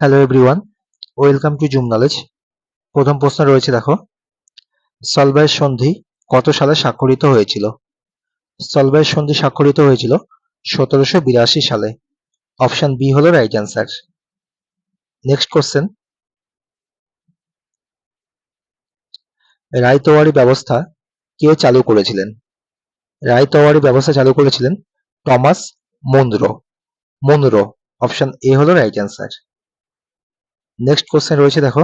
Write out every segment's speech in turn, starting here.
Hello everyone welcome to Zoom Knowledge প্রথম প্রশ্ন রয়েছে, দেখো। সলবাইয়ের সন্ধি কত সালে স্বাক্ষরিত হয়েছিল? সলবাইয়ের সন্ধি স্বাক্ষরিত হয়েছিল সতেরোশো বিরাশি সালে। অপশন বি হলো right answer next question ryotwari ব্যবস্থা কে চালু করেছিলেন? রায়তোয়ারি ব্যবস্থা চালু করেছিলেন Thomas Munro Munro option A হলো রাইট অ্যান্সার নেক্সট কোশ্চেন রয়েছে, দেখো।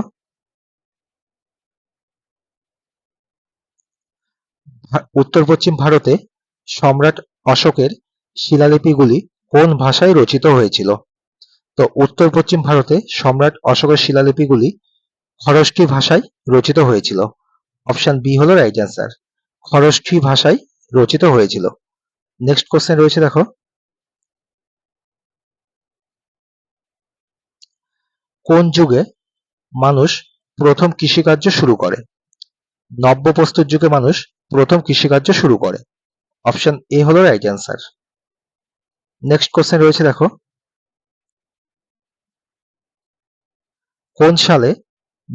উত্তর পশ্চিম ভারতে সম্রাট অশোকের শিলালিপিগুলি কোন ভাষায় রচিত হয়েছিল? তো উত্তর পশ্চিম ভারতে সম্রাট অশোকের শিলালিপিগুলি খরষ্ঠী ভাষায় রচিত হয়েছিল। অপশন বি হলো রাইট অ্যান্সার খরষ্ঠী ভাষায় রচিত হয়েছিল। নেক্সট কোশ্চেন রয়েছে, দেখো। কোন যুগে মানুষ প্রথম কৃষিকার্য শুরু করে? নব্য প্রস্তুর যুগে মানুষ প্রথম কৃষিকার্য শুরু করে। অপশন এ হলো রাইট অ্যান্সার নেক্সট কোশ্চেন রয়েছে দেখো। কোন সালে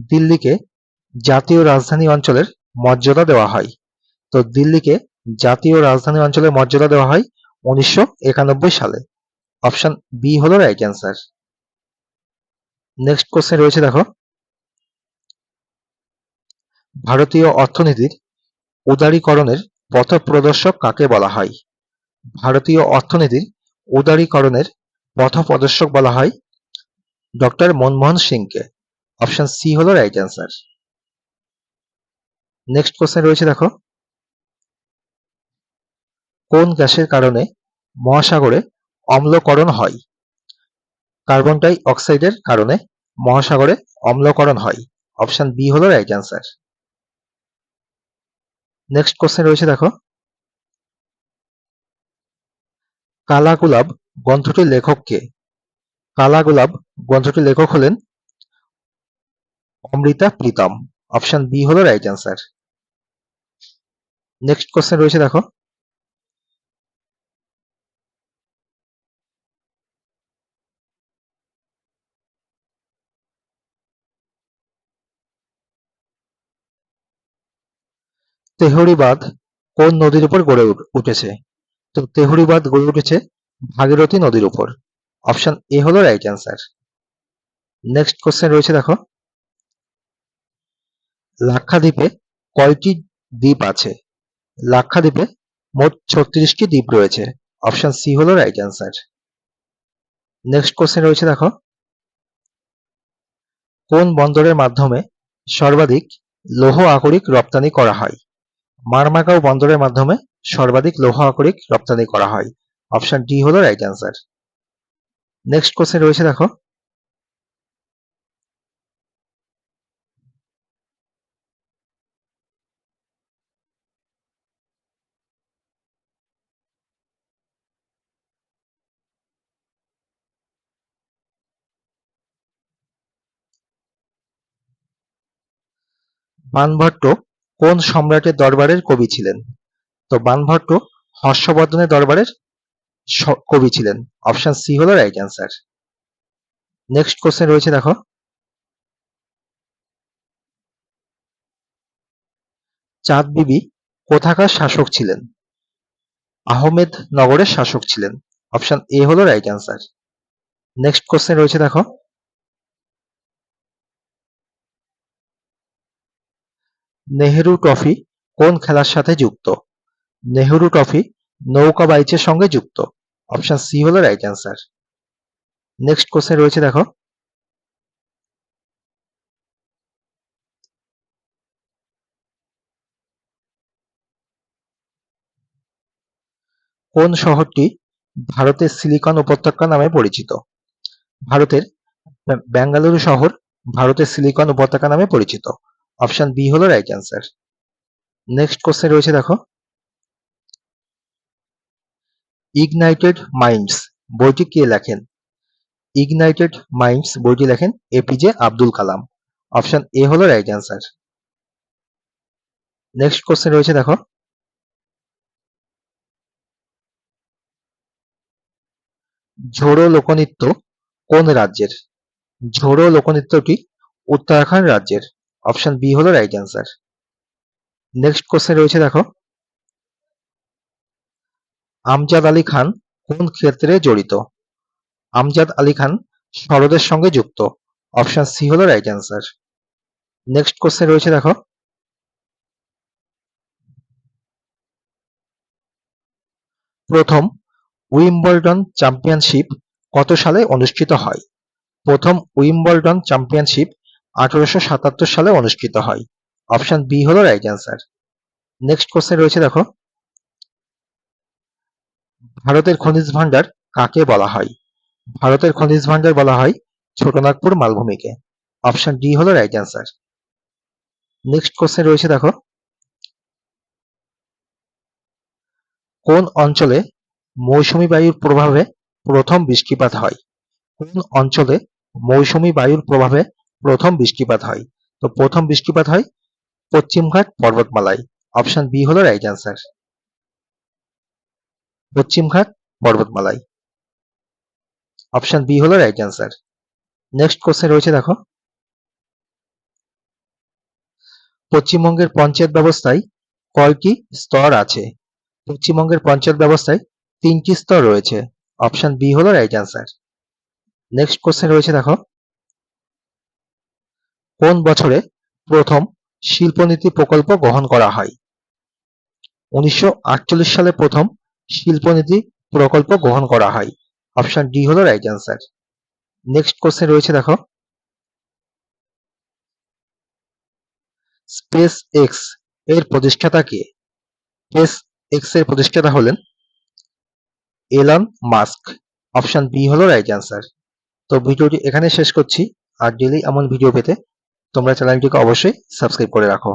দিল্লিকে জাতীয় রাজধানী অঞ্চলের মর্যাদা দেওয়া হয়? তো দিল্লিকে জাতীয় রাজধানী অঞ্চলের মর্যাদা দেওয়া হয় উনিশশো একানব্বই সালে। অপশন বি হলো রাইট অ্যান্সার নেক্সট কোশ্চেন রয়েছে, দেখো। ভারতীয় অর্থনীতির উদারীকরণের পথপ্রদর্শক কাকে বলা হয়? ভারতীয় অর্থনীতির উদারীকরণের পথপ্রদর্শক বলা হয় ডক্টর মনমোহন সিংকে। অপশন সি হলো রাইট অ্যান্সার নেক্সট কোশ্চেন রয়েছে, দেখো। কোন গ্যাসের কারণে মহাসাগরে অম্লকরণ হয়? কার্বন ডাই অক্সাইডের কারণে মহাসাগরে অম্লকরণ হয়। অপশন বি হলো রাইট অ্যান্সার নেক্সট কোশ্চেন রয়েছে, দেখো। কালা গোলাপ গ্রন্থটির লেখক কে? কালা গোলাপ গ্রন্থটির লেখক হলেন অমৃতা প্রীতম। অপশন বি হলো রাইট অ্যান্সার নেক্সট কোশ্চেন রয়েছে, দেখো। তেহরি বাঁধ কোন নদীর উপর গড়ে উঠেছে? তো তেহরি বাঁধ গড়ে উঠেছে ভাগীরথী নদীর উপর। অপশন এ হলো রাইট অ্যান্সার নেক্সট কোশ্চেন রয়েছে দেখো। লাক্ষাদ্বীপে কয়টি দ্বীপ আছে? লাক্ষাদ্বীপে মোট ছত্রিশটি দ্বীপ রয়েছে। অপশন সি হলো রাইট অ্যান্সার নেক্সট কোশ্চেন রয়েছে দেখো। কোন বন্দরের মাধ্যমে সর্বাধিক লৌহ আকরিক রপ্তানি করা হয়? মারমাগাও বন্দরের মাধ্যমে সর্বাধিক লৌহ আকরিক রপ্তানি করা হয়। অপশন ডি হলো রাইট অ্যান্সার নেক্সট কোশ্চেন রয়েছে দেখো। বানভট্ট কোন সম্রাটের দরবারের কবি ছিলেন? তো বানভট্ট হর্ষবর্ধনের দরবারের কবি ছিলেন। অপশন সি হলো রাইট অ্যান্সার নেক্সট কোশ্চেন রয়েছে, দেখো। চাঁদ বিবি কোথাকার শাসক ছিলেন? আহমেদ নগরের শাসক ছিলেন। অপশন এ হলো রাইট অ্যান্সার নেক্সট কোশ্চেন রয়েছে, দেখো। নেহেরু ট্রফি কোন খেলার সাথে যুক্ত? নেহেরু ট্রফি নৌকা বাইচের সঙ্গে যুক্ত। অপশন সি হলো রাইট অ্যান্সার নেক্সট কোশ্চেন রয়েছে, দেখো। কোন শহরটি ভারতের সিলিকন উপত্যকা নামে পরিচিত? ভারতের বেঙ্গালুরু শহর ভারতের সিলিকন উপত্যকা নামে পরিচিত। অপশন বি হলো রাইট অ্যান্সার নেক্সট কোশ্চেন রয়েছে, দেখো। ইগনাইটেড মাইন্ডস বইটি কে লেখেন? ইগনাইটেড মাইন্ডস বইটি লেখেন APJ Abdul Kalam option A হলো রাইট অ্যান্সার নেক্সট কোশ্চেন রয়েছে, দেখো। ঝোড়ো লোকনৃত্য কোন রাজ্যের? ঝোড়ো লোকনৃত্যটি উত্তরাখণ্ড রাজ্যের। অপশন বি হলো রাইট অ্যান্সার নেক্সট কোশ্চেন রয়েছে, দেখো। আমজাদ আলী খান কোন ক্ষেত্রে জড়িত? আমজাদ আলী খান শরদের সঙ্গে যুক্ত। অপশন সি হলো রাইট অ্যান্সার নেক্সট কোশ্চেন রয়েছে, দেখো। প্রথম উইম্বলডন চ্যাম্পিয়নশিপ কত সালে অনুষ্ঠিত হয়? প্রথম উইম্বলডন চ্যাম্পিয়নশিপ আঠারোশো সাতাত্তর সালে অনুষ্ঠিত হয়। অপশন বি হলো রাইট অ্যান্সার নেক্সট কোশ্চেন রয়েছে দেখো। ভারতের খনিজ ভান্ডার কাকে বলা হয়? ভারতের খনিজ ভান্ডার বলা হয় ছোটনাগপুর মালভূমিকে। অপশন ডি হলো রাইট অ্যান্সার নেক্সট কোশ্চেন রয়েছে দেখো। কোন অঞ্চলে মৌসুমী বায়ুর প্রভাবে প্রথম বৃষ্টিপাত হয়? কোন অঞ্চলে মৌসুমী বায়ুর প্রভাবে প্রথম বৃষ্টিপাত হয়। তো প্রথম বৃষ্টিপাত হয় পশ্চিমঘাট পর্বতমালায়। অপশন বি হলো রাইট অ্যান্সার পশ্চিমঘাট পর্বতমালায়। অপশন বি হলো রাইট অ্যান্সার নেক্সট কোশ্চেন রয়েছে দেখো। পশ্চিমবঙ্গের পঞ্চায়েত ব্যবস্থায় কয়টি স্তর আছে? পশ্চিমবঙ্গের পঞ্চায়েত ব্যবস্থায় তিনটি স্তর রয়েছে। অপশন বি হলো রাইট অ্যান্সার নেক্সট কোশ্চেন রয়েছে দেখো। কোন বছরে প্রথম শিল্পনীতি প্রকল্প গ্রহণ করা হয়? উনিশশো আটচল্লিশ সালে প্রথম শিল্পনীতি প্রকল্প গ্রহণ করা হয়। অপশন ডি হলো রাইট অ্যান্সার নেক্সট কোশ্চেন রয়েছে, দেখো। স্পেস এক্সের প্রতিষ্ঠাতা কে? স্পেস এক্সের প্রতিষ্ঠাতা হলেন এলন মাস্ক অপশন বি হলো রাইট অ্যান্সার তো ভিডিওটি এখানে শেষ করছি। আর ডেলি এমন ভিডিও পেতে তোমরা চ্যানেলটিকে অবশ্যই সাবস্ক্রাইব করে রাখো